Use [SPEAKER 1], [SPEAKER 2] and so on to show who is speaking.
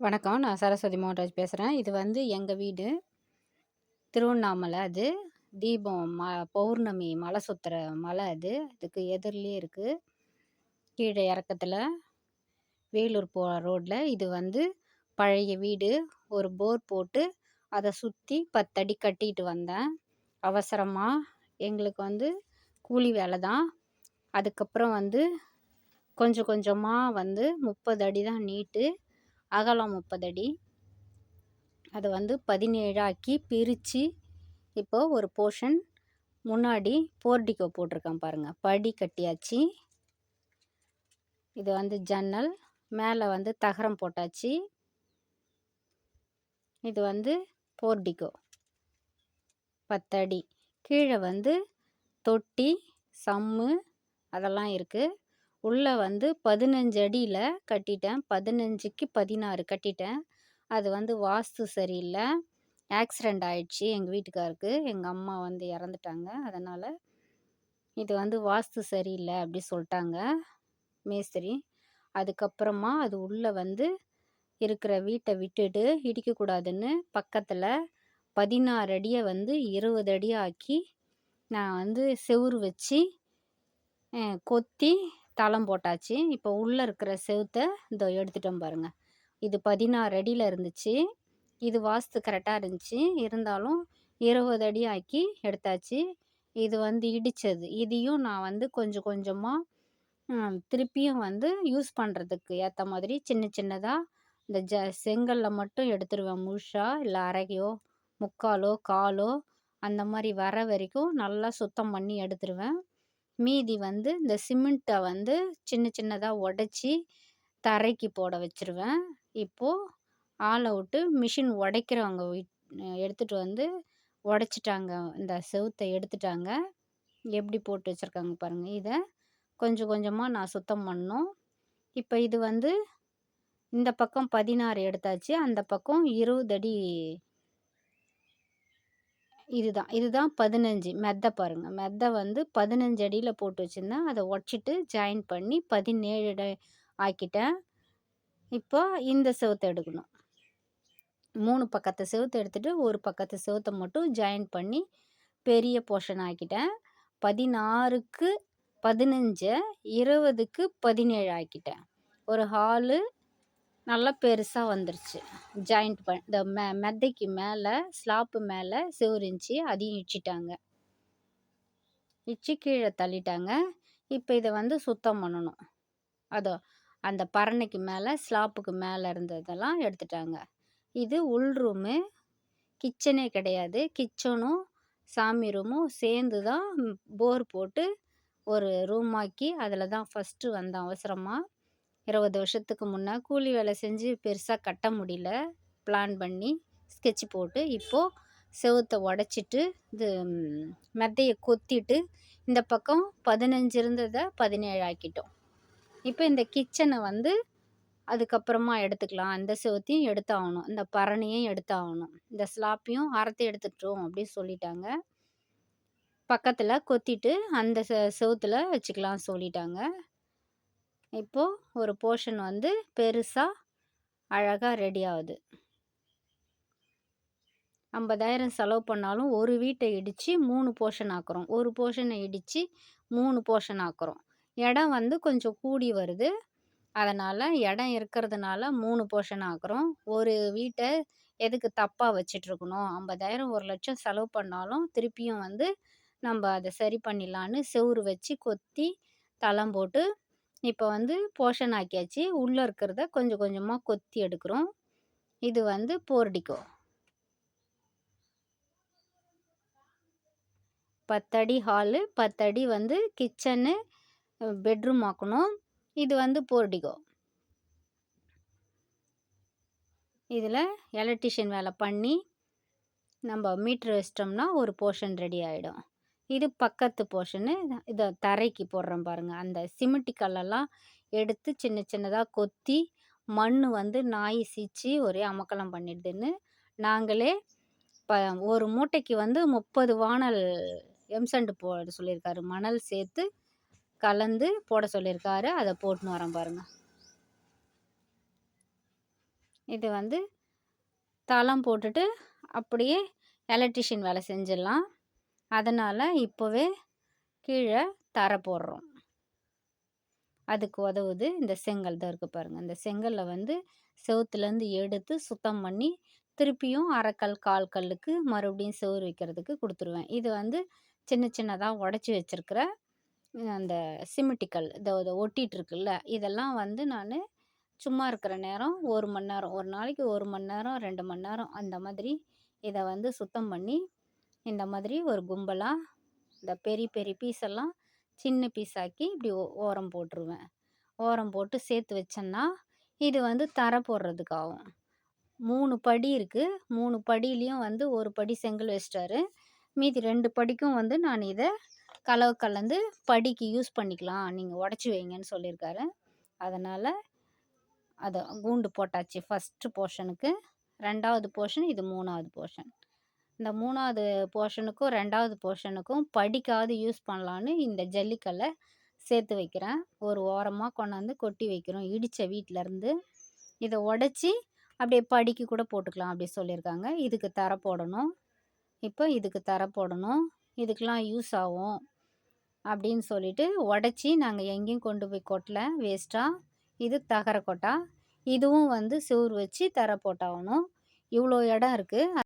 [SPEAKER 1] வணக்கம். நான் சரஸ்வதி மோகன்ராஜ் பேசுகிறேன் இது வந்து எங்கள் வீடு. திருவண்ணாமலை அது. தீபம் ம பௌர்ணமி மலை சுற்றுற மலை அது. அதுக்கு எதிரிலே இருக்குது கீழே இறக்கத்தில் வேலூர் போகிற ரோட்டில் இது வந்து பழைய வீடு. ஒரு போர் போட்டு அதை சுற்றி பத்தடி கட்டிட்டு வந்தேன். அவசரமாக எங்களுக்கு வந்து கூலி வேலை தான். அதுக்கப்புறம் வந்து கொஞ்சம் கொஞ்சமாக வந்து 30 அடி தான் நீட்டு. அகலம் 30 அடி. அதை வந்து பதினேழாக்கி பிரித்து இப்போது ஒரு போர்ஷன் முன்னாடி போர்டிகோ போட்டிருக்கேன் பாருங்கள் படி கட்டியாச்சு. இது வந்து ஜன்னல். மேலே வந்து தகரம் போட்டாச்சு. இது வந்து போர்டிகோ. பத்தடி கீழே வந்து தொட்டி, சம்மு அதெல்லாம் இருக்குது உள்ளே வந்து பதினஞ்சு அடியில் கட்டிட்டேன். 15க்கு 16 கட்டிட்டேன். அது வந்து வாஸ்து சரியில்லை ஆக்சிடெண்ட் ஆயிடுச்சு எங்கள் வீட்டுக்காருக்கு. எங்கள் அம்மா வந்து இறந்துட்டாங்க. அதனால் இது வந்து வாஸ்து சரியில்லை அப்படி சொல்லிட்டாங்க மேஸ்திரி. அதுக்கப்புறமா அது உள்ளே வந்து இருக்கிற வீட்டை விட்டுட்டு இடிக்கக்கூடாதுன்னு பக்கத்தில் பதினாறு அடியை வந்து 20 அடி ஆக்கி, நான் வந்து செவுரு வச்சு கொத்தி தளம் போட்டாச்சு. இப்போ உள்ளே இருக்கிற செவுத்தை இதோ எடுத்துட்டோம் பாருங்க. இது பதினாறு அடியில் இருந்துச்சு. இது வாஸ்து கரெக்டாக இருந்துச்சு. இருந்தாலும் 20 அடி ஆக்கி எடுத்தாச்சு. இது வந்து இடிச்சது. இதையும் நான் வந்து கொஞ்சம் கொஞ்சமாக திருப்பியும் வந்து யூஸ் பண்ணுறதுக்கு ஏற்ற மாதிரி சின்ன சின்னதாக இந்த ஜ செங்கல்ல மட்டும் எடுத்துருவேன் முழுசா. இல்லை அரகையோ முக்காலோ, காலோ அந்த மாதிரி வர வரைக்கும் நல்லா சுத்தம் பண்ணி எடுத்துருவேன். மீதி வந்து இந்த சிமெண்ட்டை வந்து சின்ன சின்னதாக உடைச்சி தரைக்கு போட வச்சுருவேன். இப்போது ஆள் விட்டு மிஷின் உடைக்கிறவங்க எடுத்துகிட்டு வந்து உடச்சிட்டாங்க இந்த செவுத்தை எடுத்துட்டாங்க. எப்படி போட்டு வச்சிருக்காங்க பாருங்கள் இதை கொஞ்சம் கொஞ்சமாக நான் சுத்தம் பண்ணோம் இப்போ இது வந்து இந்த பக்கம் 16 எடுத்தாச்சு. அந்த பக்கம் 20 அடி இதுதான். இதுதான் பதினஞ்சு மெத்தை பாருங்கள் மெத்தை வந்து பதினஞ்சு அடியில் போட்டு வச்சுருந்தேன் அதை உடச்சிட்டு ஜாயின் பண்ணி 17 அடி ஆக்கிட்டேன். இப்போ இந்த செவத்தை எடுக்கணும். மூணு பக்கத்து செவுத்த எடுத்துகிட்டு ஒரு பக்கத்து செவத்தை மட்டும் ஜாயின் பண்ணி பெரிய போர்ஷன் ஆக்கிட்டேன். 16க்கு 15 20க்கு 17 ஆக்கிட்டேன். ஒரு ஹாலு நல்லா பெருசாக வந்துருச்சு. ஜாயிண்ட் பண் இந்த மெ மெத்தைக்கு மேலே ஸ்லாப்பு மேலே சிவரிஞ்சி அதையும் இடிச்சிட்டாங்க இடிச்சு கீழே தள்ளிட்டாங்க. இப்போ இதை வந்து சுத்தம் பண்ணணும். அதோ அந்த பரணைக்கு மேலே ஸ்லாப்புக்கு மேலே இருந்ததெல்லாம் எடுத்துட்டாங்க. இது உள் ரூமு. கிச்சனே கிடையாது. கிச்சனும், சாமி ரூமும் சேர்ந்து தான் போர் போட்டு ஒரு ரூம் ஆக்கி தான் ஃபஸ்ட்டு வந்தேன் அவசரமாக 20 வருஷத்துக்கு முன்னே கூலி வேலை செஞ்சு பெருசாக கட்ட முடியல. பிளான் பண்ணி ஸ்கெட்ச் போட்டு, இப்போது செவுத்தை உடச்சிட்டு இது மெத்தையை கொத்திட்டு, இந்த பக்கம் பதினஞ்சு இருந்ததை பதினேழு ஆக்கிட்டோம். இப்போ இந்த கிச்சனை வந்து அதுக்கப்புறமா எடுத்துக்கலாம். அந்த செவுத்தையும் எடுத்தாகணும். இந்த பரணியும் எடுத்தாகணும். இந்த ஸ்லாப்பையும் அறத்தை எடுத்துட்டோம் அப்படின்னு சொல்லிட்டாங்க. பக்கத்தில் கொத்திட்டு அந்த செ செவத்தில் வச்சுக்கலாம் சொல்லிட்டாங்க. இப்போது ஒரு போர்ஷன் வந்து பெருசாக அழகாக ரெடி ஆகுது ஐம்பதாயிரம் செலவு பண்ணாலும் ஒரு வீட்டை இடித்து மூணு போர்ஷன் ஆக்குறோம். ஒரு போர்ஷனை இடித்து மூணு போர்ஷன் ஆக்குறோம். இடம் வந்து கொஞ்சம் கூடி வருது. அதனால் இடம் இருக்கிறதுனால மூணு போர்ஷன் ஆக்குறோம். ஒரு வீட்டை எதுக்கு தப்பா வச்சுட்ருக்கணும். 50,000 1,00,000 செலவு பண்ணாலும் திருப்பியும் வந்து நம்ம அதை சரி பண்ணிடலான்னு செவுறு வச்சு கொத்தி தளம் போட்டு, இப்போ வந்து போர்ஷன் ஆக்கியாச்சு. உள்ளே இருக்கிறத கொஞ்சம் கொஞ்சமாக கொத்தி எடுக்கிறோம். இது வந்து போர்டிகோ. பத்தடி ஹாலு, பத்தடி வந்து கிச்சனு, பெட்ரூம் ஆக்கணும். இது வந்து போர்டிகோ. இதில் எலக்ட்ரிஷியன் வேலை பண்ணி, நம்ம மீட்ரு வச்சிட்டோம்னா ஒரு போர்ஷன் ரெடி ஆகிடும் இது பக்கத்து போர்ஷனு. இதை தரைக்கு போடுறோம் பாருங்கள் அந்த சிமெண்ட் கல்லெல்லாம் எடுத்து சின்ன சின்னதாக கொத்தி, மண் வந்து நாய் சீச்சி ஒரே அமக்கலம் பண்ணிடுதுன்னு, நாங்களே ப ஒரு மூட்டைக்கு வந்து 30 வானல் எம்சாண்ட் போட சொல்லியிருக்காரு. மணல் சேர்த்து கலந்து போட சொல்லியிருக்காரு. அதை போட்டுன்னு வரேன் பாருங்கள் இது வந்து தளம் போட்டுட்டு அப்படியே எலக்ட்ரிஷியன் வேலை செஞ்சிடலாம் அதனால் இப்போவே கீழே தரை போடுறோம். அதுக்கு உதவுது இந்த செங்கல் தான் இருக்குது பாருங்கள் இந்த செங்கல்ல வந்து செவுத்துலேருந்து எடுத்து சுத்தம் பண்ணி திருப்பியும் அரைக்கல் கால் கல்லுக்கு மறுபடியும் செவுரு வைக்கிறதுக்கு கொடுத்துருவேன். இது வந்து சின்ன சின்னதாக உடச்சி வச்சிருக்கிற அந்த சிமிட்டிக்கல் இதை இதை ஒட்டிட்டு இதெல்லாம் வந்து நான் சும்மா இருக்கிற நேரம் ஒரு மணி நேரம் ஒரு நாளைக்கு ஒரு மணி நேரம் ரெண்டு மணி நேரம் அந்த மாதிரி இதை வந்து சுத்தம் பண்ணி இந்த மாதிரி ஒரு கும்பலாக இந்த பெரிய பெரிய பீஸ் எல்லாம் சின்ன பீஸ் ஆக்கி இப்படி ஓ- ஓரம் போட்டுருவேன். ஓரம் போட்டு சேர்த்து வச்சேன்னா இது வந்து தர போடுறதுக்காகும். மூணு படி இருக்குது மூணு படியிலையும் வந்து ஒரு படி செங்கல் வச்சிட்டாரு. மீதி ரெண்டு படிக்கும் வந்து நான் இதை கலவை கலந்து படிக்கு யூஸ் பண்ணிக்கலாம். நீங்கள் உடச்சி வைங்கன்னு சொல்லியிருக்காரு. அதனால் அதை கூண்டு போட்டாச்சு. ஃபஸ்ட்டு போர்ஷனுக்கு ரெண்டாவது போர்ஷன் இது மூணாவது போர்ஷன் இந்த மூணாவது போர்ஷனுக்கும் ரெண்டாவது போர்ஷனுக்கும் படிக்காவது யூஸ் பண்ணலான்னு இந்த ஜல்லிக்கல்லை சேர்த்து வைக்கிறேன். ஒரு ஓரமாக கொண்டாந்து கொட்டி வைக்கிறோம். இடித்த வீட்டிலேருந்து இதை உடச்சி அப்படியே படிக்கு கூட போட்டுக்கலாம் அப்படி சொல்லியிருக்காங்க. இதுக்கு தரை போடணும். இப்போ இதுக்கு தர போடணும். இதுக்கெலாம் யூஸ் ஆகும் அப்படின்னு சொல்லிட்டு உடச்சி நாங்கள் எங்கேயும் கொண்டு போய் கொட்டல. வேஸ்ட்டாக இது தகர கொட்டா. இதுவும் வந்து சோறு வச்சு தர போட்டாகணும். இவ்வளோ இடம் இருக்குது